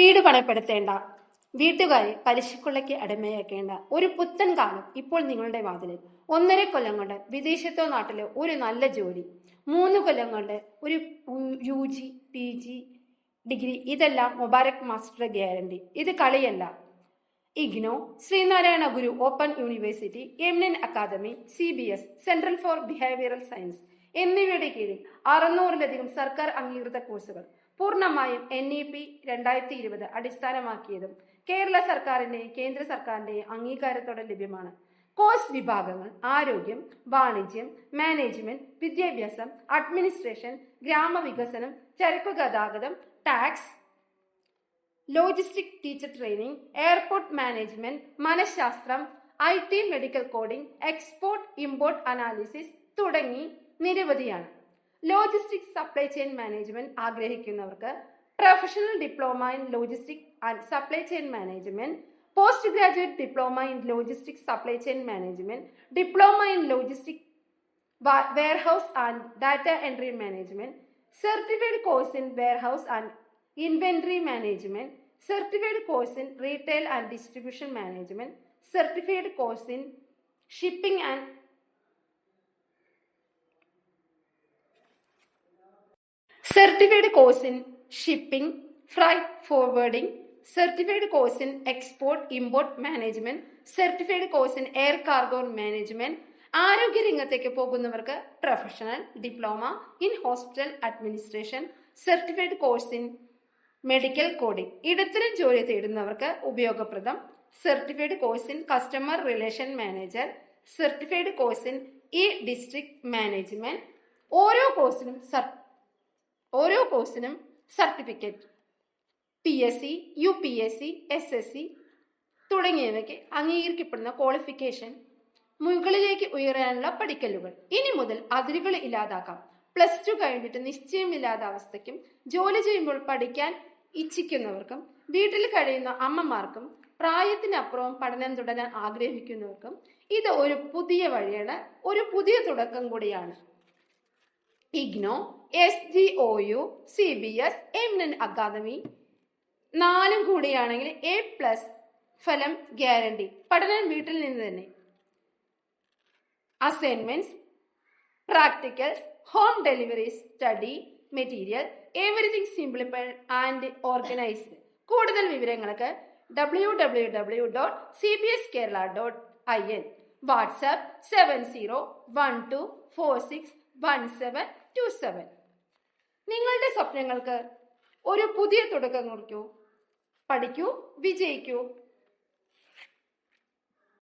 വീട് പണപ്പെടുത്തേണ്ട വീട്ടുകാരെ പലിശക്കൊള്ളയ്ക്ക് അടിമയാക്കേണ്ട. ഒരു പുത്തൻ കാലം ഇപ്പോൾ നിങ്ങളുടെ വാതിലിൽ. ഒന്നര കൊല്ലം കൊണ്ട് വിദേശത്തോ നാട്ടിലോ ഒരു നല്ല ജോലി. മൂന്ന് കൊല്ലം കൊണ്ട് ഒരു U G P G degree ഇതെല്ലാം മുബാരക് മാസ്റ്റർ ഗ്യാരണ്ടി. ഇത് കളിയല്ല. IGNOU Sreenarayana Guru open university എംനൻ academy C B S central for behavioural science എന്നിവയുടെ കീഴിൽ അറുന്നൂറിലധികം സർക്കാർ അംഗീകൃത കോഴ്സുകൾ. പൂർണമായും എൻ ഇ പി രണ്ടായിരത്തി ഇരുപത് അടിസ്ഥാനമാക്കിയതും കേരള സർക്കാരിന്റെ കേന്ദ്ര സർക്കാരിന്റെ അംഗീകാരത്തോടെ ലഭ്യമാണ്. കോഴ്സ് വിഭാഗങ്ങൾ ആരോഗ്യം വാണിജ്യം മാനേജ്മെന്റ് വിദ്യാഭ്യാസം അഡ്മിനിസ്ട്രേഷൻ ഗ്രാമവികസനം ചരക്കു ഗതാഗതം tax logistic teacher training airport management മനഃശാസ്ത്രം I T medical coding export import analysis തുടങ്ങി നിരവധിയാണ്. ലോജിസ്റ്റിക് സപ്ലൈ ചെയിൻ മാനേജ്മെന്റ് ആഗ്രഹിക്കുന്നവർക്ക് professional diploma in logistic and supply chain management post graduate diploma in logistic supply chain management diploma in logistic warehouse and data entry management certified course in warehouse and inventory management certified course in retail and distribution management certified course in shipping and certified course in shipping freight forwarding certified course in export import management certified course in air cargo management ആരോഗ്യ രംഗത്തേക്ക് പോകുന്നവർക്ക് professional diploma in hospital administration certified course in medical coding ഇടത്തരം ജോലി തേടുന്നവർക്ക് ഉപയോഗപ്രദം. Certified course in customer relation manager certified course in E district management ഓരോ കോഴ്സിനും സർ ഓരോ കോഴ്സിനും certificate P S C U P S C S S C തുടങ്ങിയവയ്ക്ക് അംഗീകരിക്കപ്പെടുന്ന qualification മുകളിലേക്ക് ഉയരാനുള്ള പഠിക്കലുകൾ. ഇനി മുതൽ അതിരുകൾ ഇല്ലാതാക്കാം. പ്ലസ് ടു കഴിഞ്ഞിട്ട് നിശ്ചയമില്ലാത്ത അവസ്ഥയ്ക്കും ജോലി ചെയ്യുമ്പോൾ പഠിക്കാൻ ഇച്ഛിക്കുന്നവർക്കും വീട്ടിൽ കഴിയുന്ന അമ്മമാർക്കും പ്രായത്തിനപ്പുറവും പഠനം തുടരാൻ ആഗ്രഹിക്കുന്നവർക്കും ഇത് ഒരു പുതിയ വഴിയാണ് ഒരു പുതിയ തുടക്കം കൂടിയാണ്. IGNOU S G O U C B S M N academy നാലും കൂടിയാണെങ്കിൽ എ പ്ലസ് ഫലം ഗ്യാരണ്ടി പഠനം വീട്ടിൽ നിന്ന് തന്നെ. Assignments practicals home delivery study material everything simplified and organised കൂടുതൽ വിവരങ്ങൾക്ക് W W W dot C B S Kerala dot I N WhatsApp seven zero one two four six one seven two seven നിങ്ങളുടെ സ്വപ്നങ്ങൾക്ക് ഒരു പുതിയ തുടക്കം കുറിക്കൂ. പഠിക്കൂ വിജയിക്കൂ.